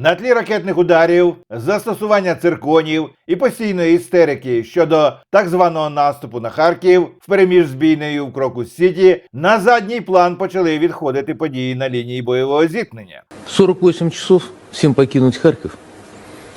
На тлі ракетних ударів, застосування цирконів і постійної істерики щодо так званого наступу на Харків в переміж з бійнею в Крокус Сіті на задній план почали відходити події на лінії бойового зіткнення. В 48 часов всім покинуть Харків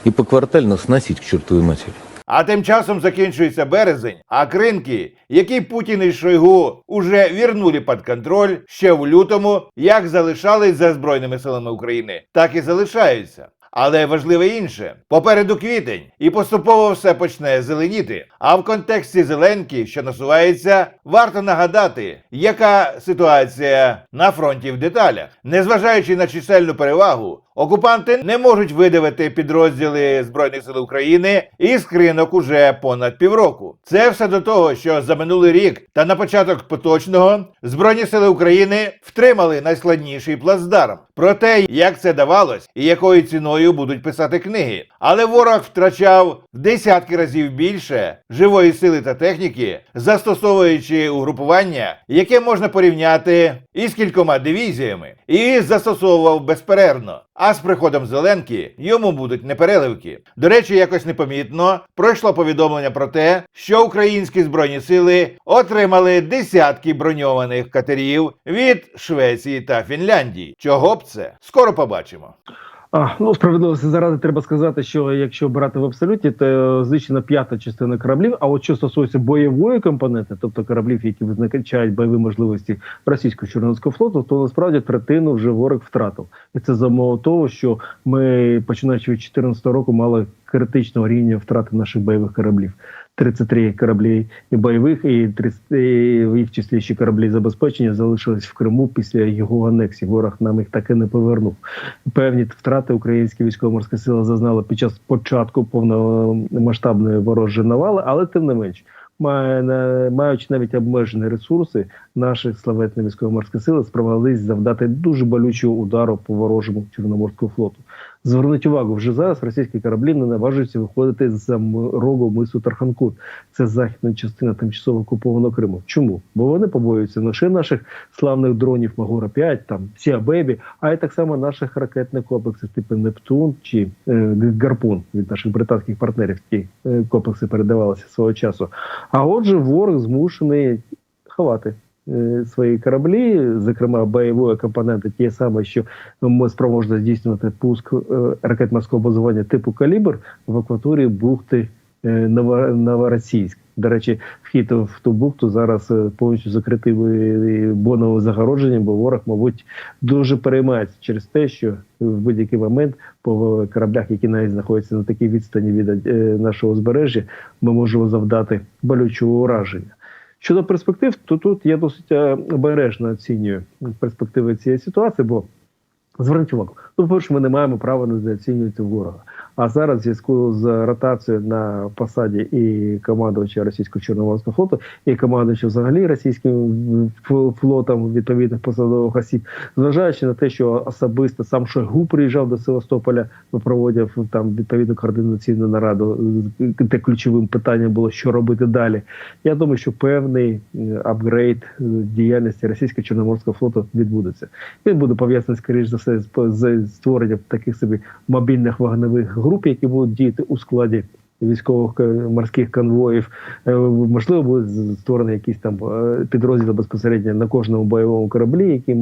і поквартально сносити к чортовій матери. А тим часом закінчується березень, а кринки, які Путін і Шойгу уже вірнули під контроль ще в лютому, як залишались за Збройними силами України, так і залишаються. Але важливе інше: попереду квітень, і поступово все почне зеленіти. А в контексті зеленки, що насувається, варто нагадати, яка ситуація на фронті в деталях. Незважаючи на чисельну перевагу, окупанти не можуть видавити підрозділи Збройних сил України із кринок уже понад півроку. Це все до того, що за минулий рік та на початок поточного Збройні сили України втримали найскладніший плацдарм. Про те, як це давалось і якою ціною будуть писати книги. Але ворог втрачав в десятки разів більше живої сили та техніки, застосовуючи угрупування, яке можна порівняти із кількома дивізіями, і застосовував безперервно. А з приходом Зеленки йому будуть непереливки. До речі, якось непомітно пройшло повідомлення про те, що українські збройні сили отримали десятки броньованих катерів від Швеції та Фінляндії. Чого б це? Скоро побачимо. А, ну, справедливості заради треба сказати, що якщо брати в абсолюті, то знищена п'ята частина кораблів. А от що стосується бойової компоненти, тобто кораблів, які визначають бойові можливості російського чорноморського флоту, то насправді третину вже ворог втратив. І це за умови того, що ми починаючи від 2014 року мали критичного рівня втрати наших бойових кораблів. 33 кораблі і бойових, і 30, і в числі ще кораблі забезпечення залишились в Криму після його анексії. Ворог нам їх таки не повернув. Певні втрати українські військово-морські сили зазнали під час початку повномасштабної ворожої навали, але тим не менш. Маючи навіть обмежені ресурси, наші славетні військово-морські сили спромоглись завдати дуже болючого удару по ворожому чорноморському флоту. Зверніть увагу, вже зараз російські кораблі не наважуються виходити з рогу мису Тарханкут. Це західна частина тимчасово окупованого Криму. Чому? Бо вони побоюються лише наших славних дронів Магора 5 там Сіабебі, а й так само наших ракетних комплексів типу Нептун чи е, Гарпун від наших британських партнерів. Ті е, комплекси передавалися свого часу. А отже, ворог змушений ховати. Е, Свої кораблі, зокрема бойової компоненти, ті самі, що ми спроможні здійснювати пуск е, ракет морського базування типу калібр в акваторії бухти Ново- Новоросійськ. До речі, вхід в ту бухту зараз повністю закритий боновим загородженням, бо ворог, мабуть, дуже переймається через те, що в будь-який момент по кораблях, які навіть знаходяться на такій відстані від е, нашого узбережжя, ми можемо завдати болючого ураження. Щодо перспектив, то тут я досить е, обережно оцінюю перспективи цієї ситуації, бо зверніть увагу. Ну, по-перше, ми не маємо права недооцінювати ворога. А зараз, в зв'язку з ротацією на посаді і командувача російського чорноморського флоту, і командувача взагалі російським флотом відповідних посадових осіб, зважаючи на те, що особисто сам Шойгу приїжджав до Севастополя, проводив там відповідну координаційну нараду, де ключовим питанням було, що робити далі. Я думаю, що певний е, апгрейд е, діяльності російського чорноморського флоту відбудеться. Він буде пов'язаний, скоріш за все, з створенням таких собі мобільних вогневих груп, які будуть діяти у складі військових е, морських конвоїв. Е, Можливо, буде створений якийсь там е, підрозділ безпосередньо на кожному бойовому кораблі, які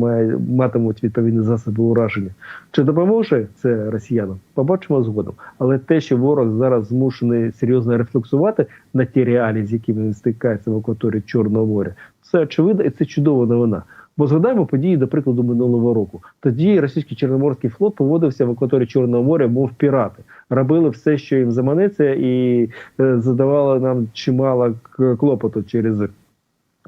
матимуть відповідні засоби ураження. Чи допоможе це росіянам? Побачимо згодом. Але те, що ворог зараз змушений серйозно рефлексувати на ті реалії, з якими він стикається в акваторії Чорного моря, це очевидно і це чудова новина. Бо згадаємо події, до прикладу, минулого року. Тоді російський чорноморський флот поводився в акваторії Чорного моря, мов пірати, робили все, що їм заманеться, і е, задавали нам чимало клопоту через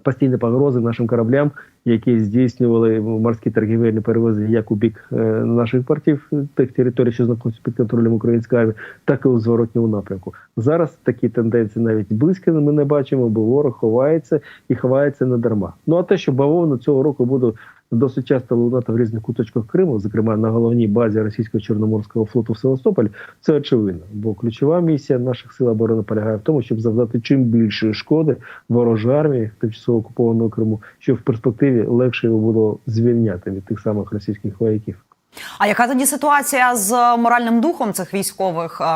постійні погрози нашим кораблям, які здійснювали морські торгівельні перевози як у бік е, наших портів, тих територій, що знаходяться під контролем української армії, так і у зворотньому напрямку. Зараз такі тенденції навіть близько ми не бачимо, бо ворог ховається і ховається не дарма. Ну а те, що бавовна цього року буде досить часто лунати в різних куточках Криму, зокрема на головній базі російського чорноморського флоту в Севастополь, це очевидно. Бо ключова місія наших сил оборони полягає в тому, щоб завдати чим більше шкоди ворожій армії тимчасово окупованого Криму, щоб в перспективі легше його було звільняти від тих самих російських вояків. А яка тоді ситуація з моральним духом цих військових е, е,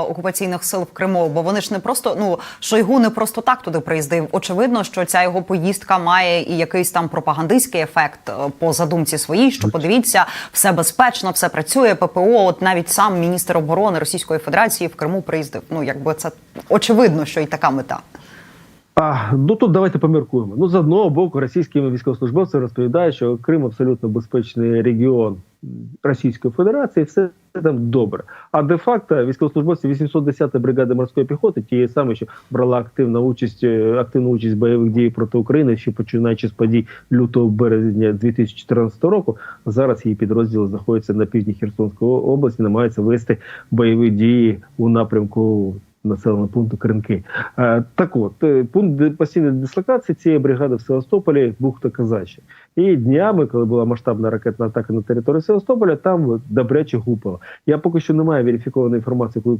окупаційних сил в Криму? Бо вони ж не просто ну Шойгу не просто так туди приїздив. Очевидно, що ця його поїздка має і якийсь там пропагандистський ефект е, по задумці своїй. Що подивіться, все безпечно, все працює. ППО, от навіть сам міністр оборони Російської Федерації в Криму приїздив. Ну якби це очевидно, що і така мета. А ну тут давайте поміркуємо. Ну з одного боку, російські військовослужбовці розповідають, що Крим абсолютно безпечний регіон Російської Федерації, все там добре. А де факто військовослужбовці 810-ї бригади морської піхоти, тієї саме, що брала активну участь, е, активну участь в бойових діях проти України, ще починаючи з подій лютого березня 2014 року. Зараз її підрозділ знаходиться на півдні Херсонської області, намагається вести бойові дії у напрямку населеного пункту Кринки. Е, так от, е, пункт постійної дислокації цієї бригади в Севастополі Бухта Казача. І днями, коли була масштабна ракетна атака на територію Севастополя, там добряче гупало. Я поки що не маю верифікованої інформації, коли.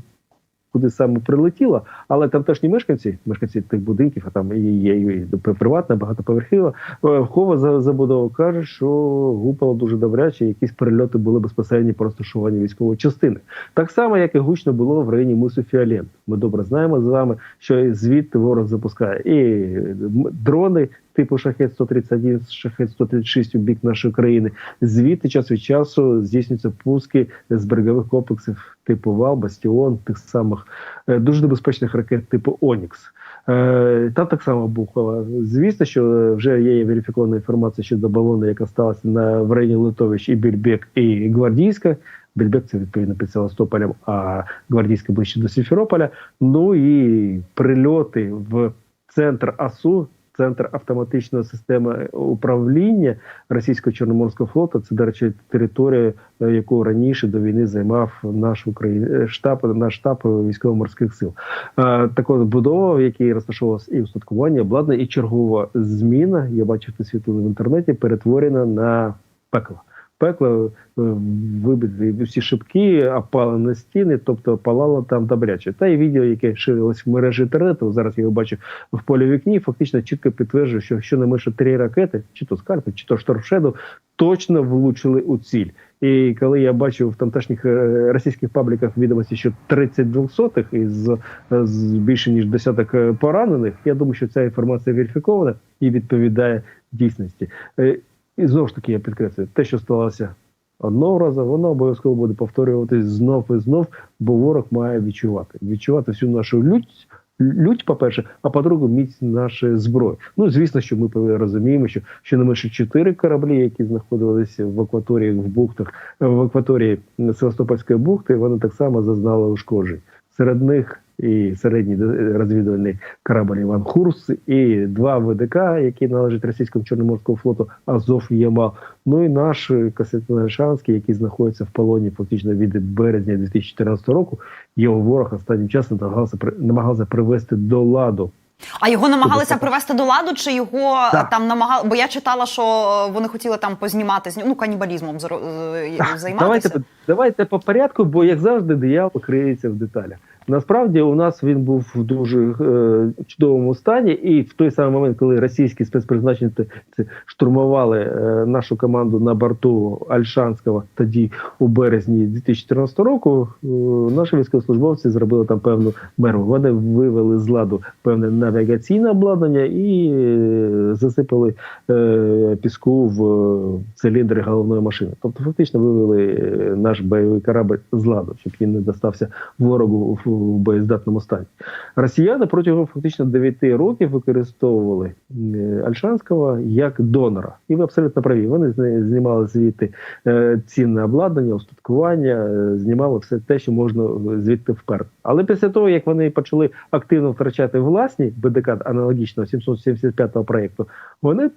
Куди саме прилетіло, але тамтешні мешканці, мешканці тих будинків, а там і є і приватна, багатоповерхова, е, хова за- забудова каже, що гупало дуже добряче, якісь перельоти були безпосередньо по розташуванню військової частини. Так само, як і гучно було в районі мису Фіолент. Ми добре знаємо з вами, що звідти ворог запускає і дрони типу шахет 131 шахет 136 у бік нашої країни. Звідти час від часу здійснюються пуски з берегових комплексів типу Вал, Бастіон, тих самих е, дуже небезпечних ракет типу Онікс. Е, Там так само бухало. Звісно, що вже є верифікована інформація щодо балони, яка сталася на в районі Литовищ і Більбек, і Гвардійська. Більбек це відповідно під Севастополем, а Гвардійська ближче до Сімферополя. Ну і прильоти в центр АСУ, центр автоматичної системи управління російського чорноморського флоту. Це, до речі, територія, е, яку раніше до війни займав наш Україн... штаб, наш штаб військово-морських сил. Також будова, в якій розташовувалося і устаткування, обладнання, і чергова зміна. Я бачив це світло в інтернеті, перетворена на пекло. Пекло е, вибиті всі шибки, опалені стіни, тобто палало там добряче. Та й відео, яке ширилось в мережі інтернету, зараз я його бачу в полі вікні, фактично чітко підтверджує, що що не менше три ракети, чи то скальпи, чи то штормшеду, точно влучили у ціль. І коли я бачив в тамтешніх е, російських пабліках відомості, що 30 двохсотих із е, з більше ніж десяток поранених, я думаю, що ця інформація верифікована і відповідає дійсності. І знову ж таки я підкреслюю, те, що сталося одного разу, воно обов'язково буде повторюватись знов і знов, бо ворог має відчувати. Відчувати всю нашу лють. Лють, по-перше, а по-друге, міць нашої зброї. Ну, звісно, що ми розуміємо, що щонайменше чотири кораблі, які знаходилися в акваторії в бухтах, в акваторії Севастопольської бухти, вони так само зазнали ушкоджень. Серед них і середній розвідувальний корабль Іван Хурс, і два ВДК, які належать російському чорноморському флоту Азов і Ямал. Ну і наш Костянтин Альшанський, який знаходиться в полоні фактично від березня 2014 року. Його ворог останнім часом намагався намагався привести до ладу. А його намагалися привести до ладу, чи його Так. там намагали? Бо я читала, що е, вони хотіли там познімати з ну канібалізмом зро- е, займатися. Давайте, давайте по порядку, бо як завжди, диявол криється в деталях. Насправді у нас він був в дуже е, чудовому стані, і в той самий момент, коли російські спецпризначенці штурмували е, нашу команду на борту Альшанського, тоді у березні 2014 року, е, наші військовослужбовці зробили там певну меру. Вони вивели з ладу певне навігаційне обладнання і е, засипали е, піску в е, циліндри головної машини. Тобто, фактично вивели наш бойовий корабль з ладу, щоб він не достався ворогу в, боєздатному стані. Росіяни протягом фактично 9 років використовували Альшанського як донора. І ви абсолютно праві. Вони знімали звідти цінне обладнання, устаткування, знімали все те, що можна звідти вперти. Але після того, як вони почали активно втрачати власні БДК аналогічного 775-го проєкту, вони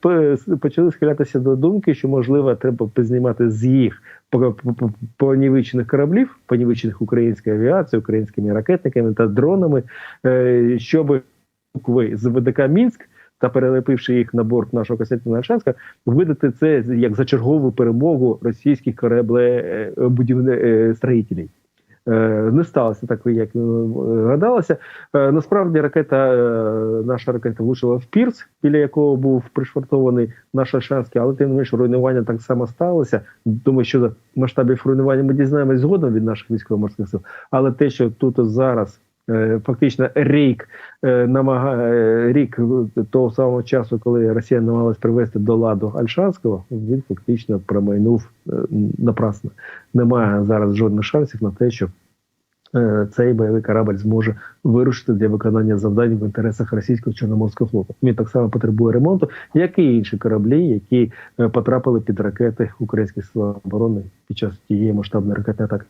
почали схилятися до думки, що можливо треба познімати з їх по- по- по- понівечених кораблів, понівечених українською авіацією, українськими ракетниками та дронами, е, щоб букви з ВДК Мінськ. Та перелепивши їх на борт нашого Костянтина Альшанська, видати це як за чергову перемогу російських кораблебудівних строїтелів. Е, не сталося так, як е, гадалося. Е, насправді ракета, наша ракета влучила в пірс, біля якого був пришвартований наш Альшанський, але тим не менш руйнування так само сталося. Думаю, що масштабів руйнування ми дізнаємось згодом від наших військово-морських сил. Але те, що тут зараз фактично рік е, намагає рік того самого часу, коли Росія намагалась привести до ладу Альшанського, він фактично промайнув е, напрасно. Немає зараз жодних шансів на те, що е, цей бойовий корабль зможе вирушити для виконання завдань в інтересах російського чорноморського флоту. Він так само потребує ремонту, як і інші кораблі, які е, потрапили під ракети українських сил оборони під час тієї масштабної ракетної атаки.